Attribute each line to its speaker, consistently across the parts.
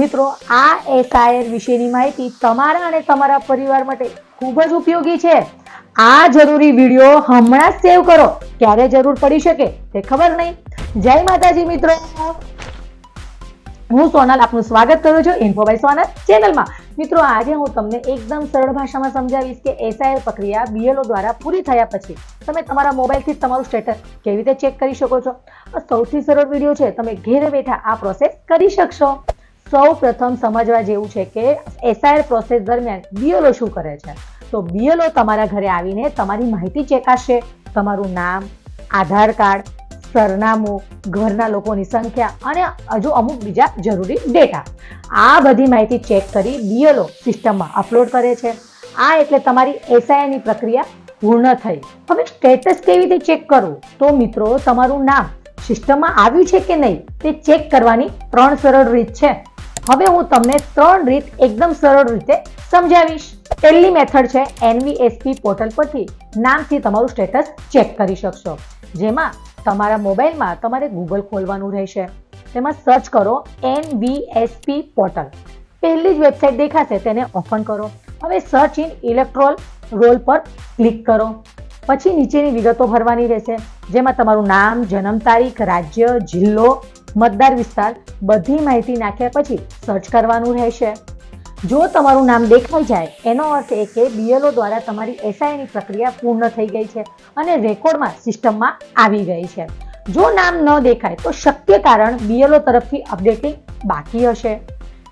Speaker 1: મિત્રો, આ એસઆઈઆર વિશેની માહિતી તમારા અને તમારા પરિવાર માટે ખૂબ જ ઉપયોગી છે. આ જરૂરી વીડિયો હમણાં જ સેવ કરો. ક્યારે જરૂર પડી શકે તે ખબર નહીં. જય માતાજી મિત્રો. હું સોનલ, આપનું સ્વાગત કરું છું ઇન્ફો બાય સોનલ ચેનલમાં. મિત્રો, આજે હું તમને એકદમ સરળ ભાષામાં સમજાવીશ કે એસઆઈઆર પ્રક્રિયા બીએલઓ દ્વારા પૂરી થયા પછી તમે તમારા મોબાઈલથી તમારું સ્ટેટસ કેવી રીતે ચેક કરી શકો છો? સૌથી સરળ વીડિયો છે. તમે ઘેરે બેઠા આ પ્રોસેસ કરી શકશો. સૌ પ્રથમ સમજવા જેવું છે કે એસઆઈઆર પ્રોસેસ દરમિયાન બીએલઓ શું કરે છે? તો બીએલઓ તમારા ઘરે આવીને તમારી માહિતી ચેકાશે તમારું નામ, આધાર કાર્ડ, સરનામું, ઘરના લોકોની સંખ્યા અને હજુ અમુક બીજા જરૂરી ડેટા આ બધી માહિતી ચેક કરી બીએલઓ સિસ્ટમમાં અપલોડ કરે છે. આ એટલે તમારી એસઆઈની પ્રક્રિયા પૂર્ણ થઈ. હવે સ્ટેટસ કેવી રીતે ચેક કરવું? તો મિત્રો, તમારું નામ સિસ્ટમમાં આવ્યું છે કે નહીં? તે ચેક કરવાની ત્રણ સરળ રીત છે. હવે હું તમને ત્રણ રીત એકદમ સરળ રીતે સમજાવીશ. પહેલી મેથડ છે એનવીએસપી પોર્ટલ પરથી નામથી તમારું સ્ટેટસ ચેક કરી શકશો. જેમાં તમારા મોબાઈલમાં તમારે ગૂગલ ખોલવાનું રહેશે. તેમાં સર્ચ કરો એનવીએસપી પોર્ટલ પહેલી જ વેબસાઇટ દેખાશે તેને ઓપન કરો. હવે સર્ચ ઇન ઇલેક્ટ્રોલ રોલ પર ક્લિક કરો. પછી નીચેની વિગતો ભરવાની રહેશે, જેમાં તમારું નામ, જન્મ તારીખ, રાજ્ય, જિલ્લો મતદાર વિસ્તાર બધી માહિતી નાખ્યા પછી સર્ચ કરવાનું રહેશે. જો તમારું નામ દેખાઈ જાય, એનો અર્થ એ કે બીએલઓ દ્વારા તમારી એસઆઈની પ્રક્રિયા પૂર્ણ થઈ ગઈ છે અને રેકોર્ડમાં સિસ્ટમમાં આવી ગઈ છે. જો નામ ન દેખાય, તો શક્ય કારણ બીએલઓ તરફથી અપડેટિંગ બાકી હશે.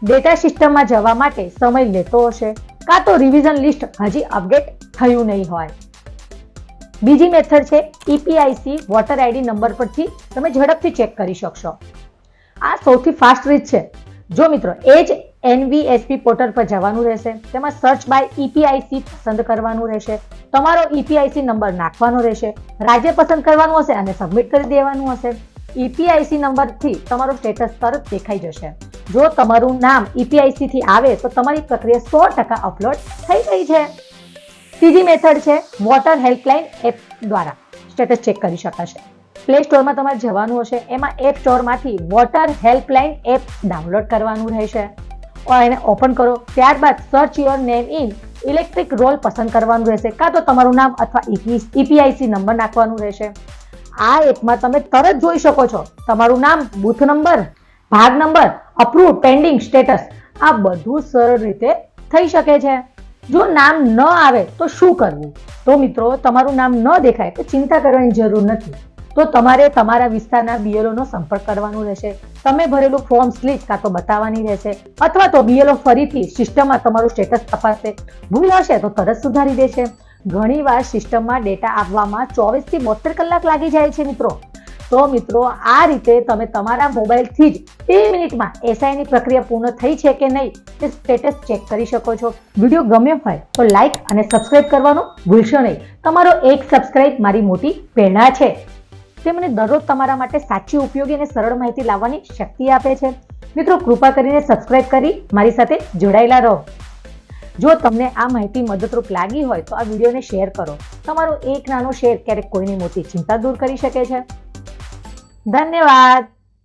Speaker 1: ડેટા સિસ્ટમમાં જવા માટે સમય લેતો હશે, કાં તો રિવિઝન લિસ્ટ હજી અપડેટ થયું નહીં હોય. બીજી મેથડ છે ઈપીઆઈસી વોટર આઈડી નંબર પરથી તમે ઝડપથી ચેક કરી શકશો. આ સૌથી ફાસ્ટ રીત છે. જો મિત્રો, એ જ એનવીએસપી પોર્ટલ પર જવાનું રહેશે. તેમાં સર્ચ બાય ઈપીઆઈસી પસંદ કરવાનું રહેશે. તમારો ઈપીઆઈસી નંબર નાખવાનો રહેશે. રાજ્ય પસંદ કરવાનું હશે અને સબમિટ કરી દેવાનું હશે. ઈપીઆઈસી નંબરથી તમારું સ્ટેટસ તરત દેખાઈ જશે. જો તમારું નામ ઈપીઆઈસીથી આવે તો તમારી પ્રક્રિયા સો ટકા અપલોડ થઈ ગઈ છે. ત્રીજી મેથડ છે વોટર હેલ્પલાઇન એપ દ્વારા. સ્ટેટસ ચેક કરી શકાશે. પ્લે સ્ટોરમાં તમારે જવાનું હશે. એમાં એપ સ્ટોરમાંથી વોટર હેલ્પલાઇન એપ ડાઉનલોડ કરવાનું રહેશે. એને ઓપન કરો. ત્યારબાદ search your name in electric roll પસંદ કરવાનું રહેશે. કાં તો તમારું નામ અથવા ઈપીઆઈસી નંબર નાખવાનું રહેશે. આ એપમાં તમે તરત જોઈ શકો છો. તમારું નામ બૂથ નંબર ભાગ નંબર અપ્રૂવ પેન્ડિંગ સ્ટેટસ આ બધું સરળ રીતે થઈ શકે છે. જો નામ ન આવે તો શું કરવું? તો મિત્રો, તમારું નામ ન દેખાય તો ચિંતા કરવાની જરૂર નથી. તો તમારે તમારા વિસ્તારના બીએલઓનો સંપર્ક કરવાનો રહેશે. તમે ભરેલું ફોર્મ સ્લીપ કાં તો બતાવવાની રહેશે, અથવા તો બીએલઓ ફરીથી સિસ્ટમમાં તમારું સ્ટેટસ તપાસશે ભૂલ હશે તો તરત સુધારી દેશે. ઘણીવાર સિસ્ટમમાં ડેટા આપવામાં ચોવીસથી બોત્તેર કલાક લાગી જાય છે મિત્રો. તો મિત્રો, આ રીતે તમે તમારા મોબાઈલથી જ બે મિનિટમાં એસઆઈની પ્રક્રિયા પૂર્ણ થઈ છે કે નહીં તે સ્ટેટસ ચેક કરી શકો છો. વીડિયો ગમ્યો હોય તો લાઇક અને સબસ્ક્રાઇબ કરવાનું ભૂલશો નહીં. તમારો એક સબસ્ક્રાઇબ મારી મોટી પ્રેરણા છે. તે મને દરરોજ તમારા માટે સાચી, ઉપયોગી અને સરળ માહિતી લાવવાની શક્તિ આપે છે. મિત્રો, કૃપા કરીને સબસ્ક્રાઇબ કરી મારી સાથે જોડાયેલા રહો. જો તમને આ માહિતી મદદરૂપ લાગી હોય તો આ વિડીયોને શેર કરો. તમારો એક નાનો શેર ક્યારેક કોઈની મોટી ચિંતા દૂર કરી શકે છે. धन्यवाद